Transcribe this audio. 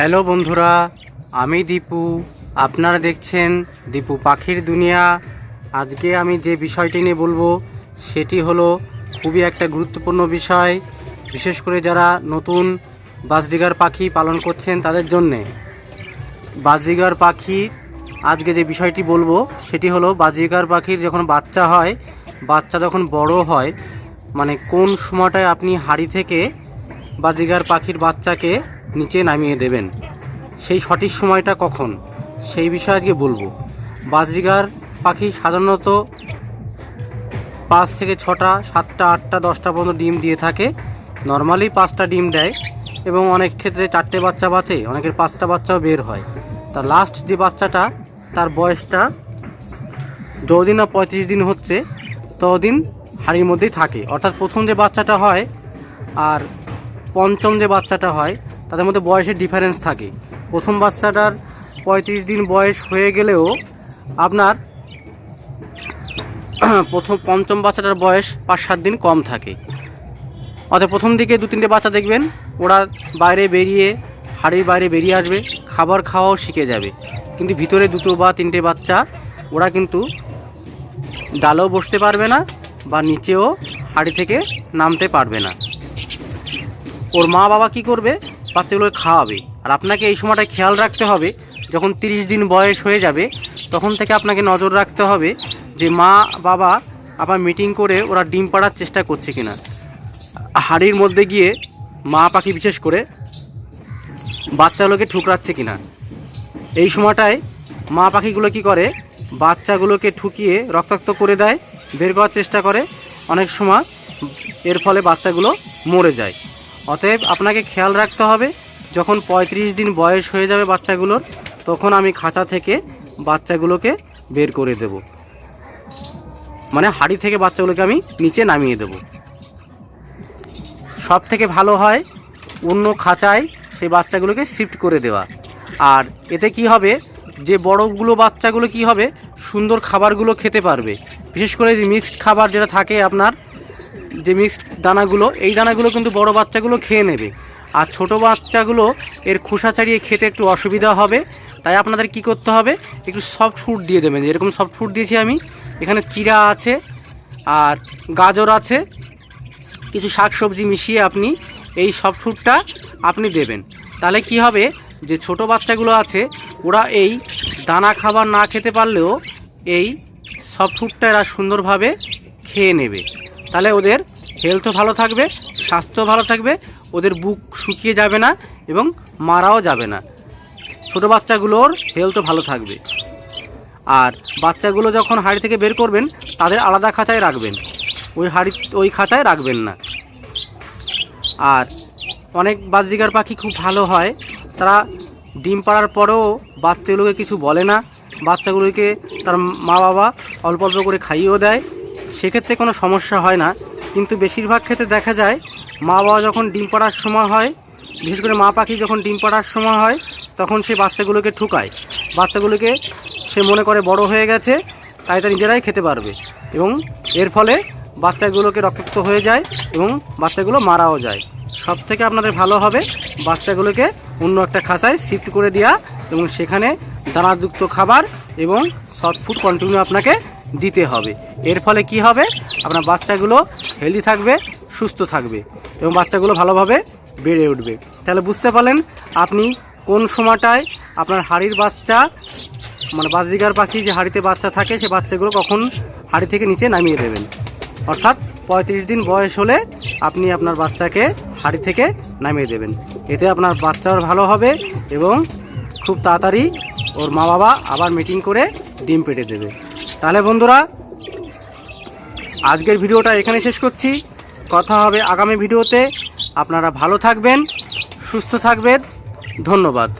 Hello বন্ধুরা, আমি দীপু। আপনারা দেখছেন দীপু পাখির দুনিয়া। আজকে আমি যে বিষয়টি নিয়ে বলব, সেটি হলো খুবই একটা গুরুত্বপূর্ণ বিষয়, বিশেষ করে যারা নতুন বাজডিগার পাখি পালন করছেন তাদের জন্যে। বাজরিগার পাখি, আজকে যে বিষয়টি বলব, সেটি হলো বাজরিগার পাখির যখন বাচ্চা হয়, বাচ্চা যখন বড় হয় মানে কোন সময়টায় আপনি হাড়ি থেকে বাজরিগার পাখির বাচ্চাকে নিচে নামিয়ে দেবেন। সেই সঠিক সময়টা কখন? সেই বিষয়ে আজকে বলব। বাজরিগার পাখি সাধারণত পাঁচ থেকে ছটা, সাতটা, আটটা, দশটা পর্যন্ত ডিম দিয়ে থাকে। নর্মালি পাঁচটা ডিম দেয় এবং অনেক ক্ষেত্রে চারটে বাচ্চা বাঁচে, অনেকের পাঁচটা বাচ্চাও বের হয়। তা লাস্ট যে বাচ্চাটা, তার বয়সটা যতদিন না পঁয়ত্রিশ দিন হচ্ছে, ততদিন হাড়ির মধ্যেই থাকে। অর্থাৎ প্রথম যে বাচ্চাটা হয়, আর পঞ্চম যে বাচ্চাটা হয়, তাদের মধ্যে বয়সের ডিফারেন্স থাকে। প্রথম বাচ্চাটার পঁয়ত্রিশ দিন বয়স হয়ে গেলেও আপনার প্রথম, পঞ্চম বাচ্চাটার বয়স পাঁচ সাত দিন কম থাকে। অর্থাৎ প্রথম দিকে দু তিনটে বাচ্চা দেখবেন, ওরা বাইরে বেরিয়ে, হাড়ির বাইরে বেরিয়ে আসবে, খাবার খাওয়াও শিখে যাবে। কিন্তু ভিতরে দুটো বা তিনটে বাচ্চা, ওরা কিন্তু ডালেও বসতে পারবে না বা নিচেও হাড়ি থেকে নামতে পারবে না। ওর মা বাবা কি করবে? বাচ্চাগুলোকে খাওয়াবে। আর আপনাকে এই সময়টা খেয়াল রাখতে হবে, যখন তিরিশ দিন বয়স হয়ে যাবে, তখন থেকে আপনাকে নজর রাখতে হবে যে মা বাবা আবার মিটিং করে ওরা ডিম পাড়ার চেষ্টা করছে কিনা। হাড়ির মধ্যে গিয়ে মা পাখি বিশেষ করে বাচ্চাগুলোকে ঠুকরাচ্ছে কিনা। এই সময়টায় মা পাখিগুলো কি করে? বাচ্চাগুলোকে ঠুকিয়ে রক্তাক্ত করে দেয়, বের করার চেষ্টা করে। অনেক সময় এর ফলে বাচ্চাগুলো মরে যায়। অতএব আপনাকে খেয়াল রাখতে হবে, যখন পঁয়ত্রিশ দিন বয়স হয়ে যাবে বাচ্চাগুলোর, তখন আমি খাঁচা থেকে বাচ্চাগুলোকে বের করে দেব। মানে হাড়ি থেকে বাচ্চাগুলোকে আমি নিচে নামিয়ে দেব। সব থেকে ভালো হয় অন্য খাঁচায় সেই বাচ্চাগুলোকে শিফট করে দেওয়া। আর এতে কি হবে, যে বড়গুলো বাচ্চাগুলো কি হবে, সুন্দর খাবারগুলো খেতে পারবে। বিশেষ করে যে মিক্সড খাবার যেটা থাকে আপনার যে মিক্সড দানাগুলো, এই দানাগুলো কিন্তু বড় বাচ্চাগুলো খেয়ে নেবে। আর ছোট বাচ্চাগুলো এর খোসা ছাড়িয়ে খেতে একটু অসুবিধা হবে। তাই আপনাদের কি করতে হবে? একটু সফট ফুড দিয়ে দেবেন। যেরকম সফট ফুড দিয়েছি আমি। এখানে চিরা আছে, আর গাজর আছে। কিছু শাকসবজি মিশিয়ে আপনি এই সফট ফুডটা আপনি দেবেন। তাহলে কি হবে? যে ছোট বাচ্চাগুলো আছে, ওরা এই দানা খাবার না খেতে পারলেও এই সফট ফুডটা এরা সুন্দরভাবে খেয়ে নেবে। তাহলে ওদের হেলথও ভালো থাকবে স্বাস্থ্য ভালো থাকবে, ওদের বুক শুকিয়ে যাবে না এবং মারাও যাবে না। ছোট বাচ্চাগুলোর হেলথও ভালো থাকবে। আর বাচ্চাগুলো যখন হাড়ি থেকে বের করবেন, তাদের আলাদা খাঁচায় রাখবেন। ওই হাড়ি, ওই খাঁচায় রাখবেন না। আর অনেক বাজিকার পাখি খুব ভালো হয়। তারা ডিম পাড়ার পরেও বাচ্চাগুলোকে কিছু বলে না। বাচ্চাগুলোকে তার মা বাবা অল্প অল্প করে খাইয়েও দেয়। সেক্ষেত্রে কোনো সমস্যা হয় না। কিন্তু বেশিরভাগ ক্ষেত্রে দেখা যায়, মা বাবা যখন ডিম পাড়ার সময় হয়, বিশেষ করে মা পাখি যখন ডিম পাড়ার সময় হয়, তখন সে বাচ্চাগুলোকে ঠুকায়। বাচ্চাগুলোকে সে মনে করে বড় হয়ে গেছে, তাই তা নিজেরাই খেতে পারবে। এবং এর ফলে বাচ্চাগুলোকে রক্তাক্ত হয়ে যায় এবং বাচ্চাগুলো মারাও যায়। সব থেকে আপনাদের ভালো হবে, বাচ্চাগুলোকে অন্য একটা খাঁচায় শিফট করে দেওয়া এবং সেখানে দানাযুক্ত খাবার এবং সফট ফুড কন্টিনিউ আপনাকে দিতে হবে। এর ফলে কি হবে? আপনার বাচ্চাগুলো হেলদি থাকবে, সুস্থ থাকবে এবং বাচ্চাগুলো ভালোভাবে বেড়ে উঠবে। তাহলে বুঝতে পারলেন আপনি কোন সময়টায় আপনার হাড়ির বাচ্চা মানে বাজিগার পাখি যে হাড়িতে বাচ্চা থাকে, সে বাচ্চাগুলো কখন হাড়ি থেকে নিচে নামিয়ে দেবেন? অর্থাৎ পঁয়ত্রিশ দিন বয়স হলে আপনি আপনার বাচ্চাকে হাড়ি থেকে নামিয়ে দেবেন। এতে আপনার বাচ্চার ভালো হবে এবং খুব তাড়াতাড়ি ওর মা বাবা আবার মিটিং করে ডিম পেটে দেবে। তাহলে বন্ধুরা, আজকের ভিডিওটা এখানে শেষ করছি। কথা হবে আগামী ভিডিওতে। আপনারা ভালো থাকবেন, সুস্থ থাকবেন। ধন্যবাদ।